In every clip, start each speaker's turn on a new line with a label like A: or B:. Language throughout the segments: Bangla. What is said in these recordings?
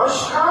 A: সংস্কার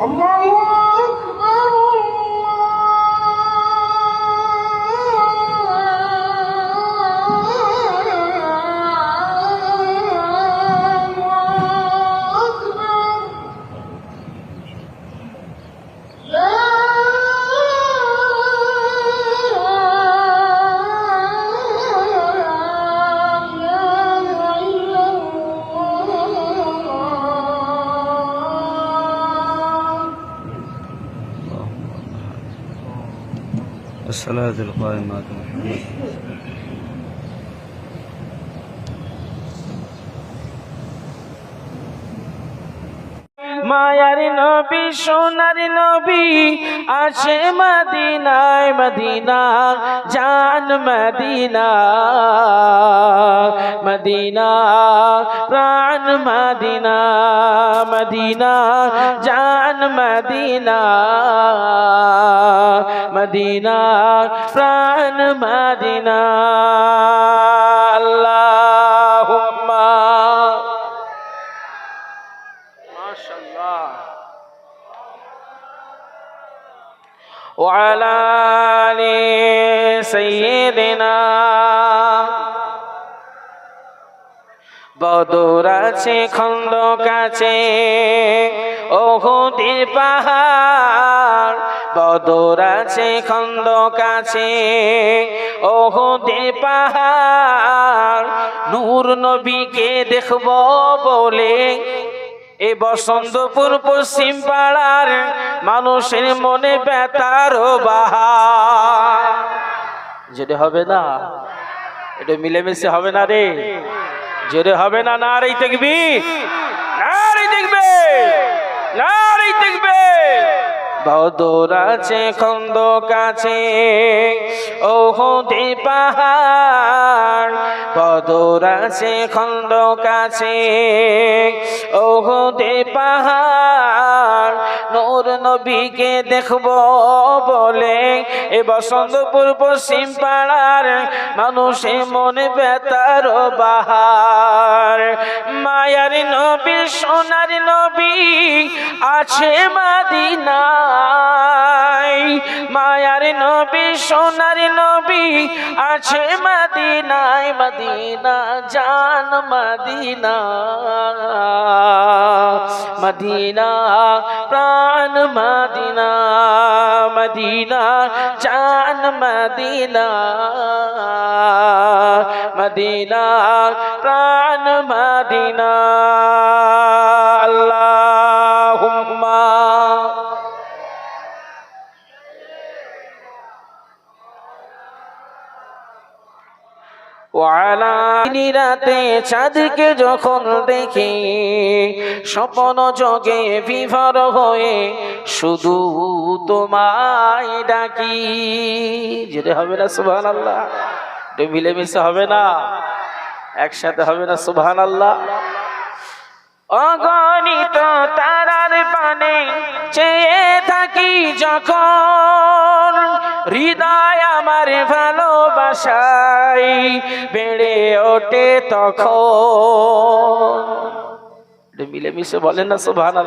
A: الله الصلاة
B: القائمة محمد
C: মায়ার নবী, সোনার নবী আছে মদিনায়, মদিনা, জান মদিনা মদিনা, প্রাণ মদিনা মদিনা, জান মদিনা মদিনা, প্রাণ মদিনা। মাশাআল্লাহ وعلى آل سيدنا বদর আছে খন্দক আছে ওহুদের পাহাড় বদর আছে খন্দক আছে ওহুদের পাহাড় নূর নবীকে দেখব বলে এ বসন্তপুর পশ্চিম পাড়ার মানুষের মনে ব্যথার বাহার যেটা হবে না? এটা মিলেমিশে হবে না রে। জোরে হবে না? না রে দেখবি। না রে দেখবে আছে, খন্দক আছে, ওহদে পাহাড়। বদর আছে, খন্দক আছে ওহদে পাহাড়, নূর নবীকে দেখব বলে। এ বসন্তপুর পশ্চিম পাড়ার মানুষে মনে বেতার বাহার। মায়ার নবী, সোনার নবী আছে মাদিনায়। মায়ার নবী, সোনার নবী আছে মাদিনায়। মদিনা জান মদিনা। মদিনা প্রাণ মদিনা মদিনা চান মদিনা মদিনা প্রাণ মদিনা। রাতে চাঁদকে যখন দেখি, স্বপ্ন যোগে বিভর হয়ে শুধু তোমায় ডাকি। যেতে হবে না সুবহান আল্লাহ মিলেমিশে হবে না? একসাথে হবে না সুবহান আল্লাহ অগণিত তারার পানে চেয়ে থাকি যখন, হৃদয় আমার ভালোবাসাই বেড়ে ওঠে তখন। মিলেমিশে বলেন না সোভান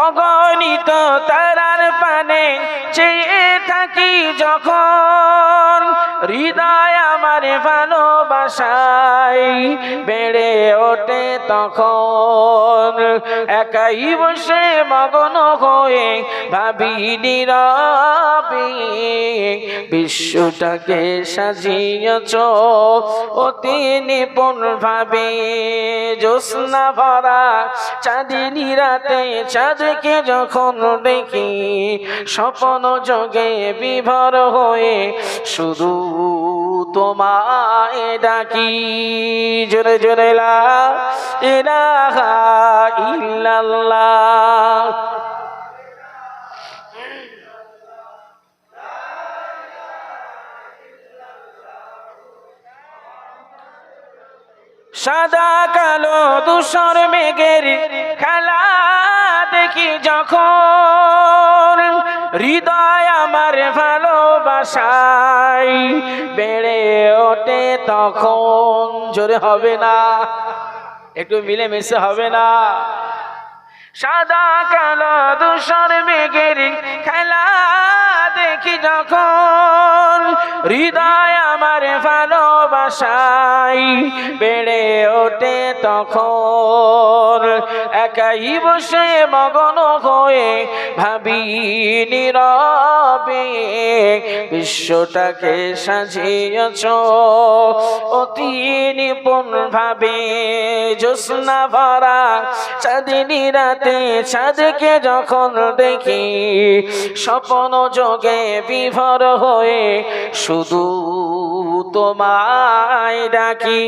C: অগণিত তারার পানে চেয়ে থাকি যখন হৃদয় আমার ভালোবাসাই বেড়ে ওঠে তখন। একাই বসে মগন হয়ে ভাবি নীরবে, বিশ্বটাকে সাজিয়েছ অতি নিপুণ ভাবে জ্যোৎস্না ভরা চাঁদিনী রাতে চাঁদকে যখন দেখি, স্বপ্ন যোগে বিভর হয়ে শুধু তোমায় ডাকি। জোরে জোরে সাদা কালো দুসর মেঘের খেলা দেখি যখন। ভালোবাসাই বেড়ে ওঠে তখন। জোরে হবে না। একটু মিলেমিশে হবে না। সাদা কালো দূষণ মেঘের খেলা দেখি যখন। হৃদয় আমার ভালোবাসাই বেড়ে ওঠে তখন। একাই বসে মগন হয়ে ভাবি, নীরবে বিশ্বটাকে সাজিয়েছ। অতি নিপুণ ভাবে জ্যোৎস্না ভরা চাঁদিনী রাতে চাঁদকে যখন দেখি, স্বপ্ন যোগে বিভর হয়ে শুধু তোমায় ডাকি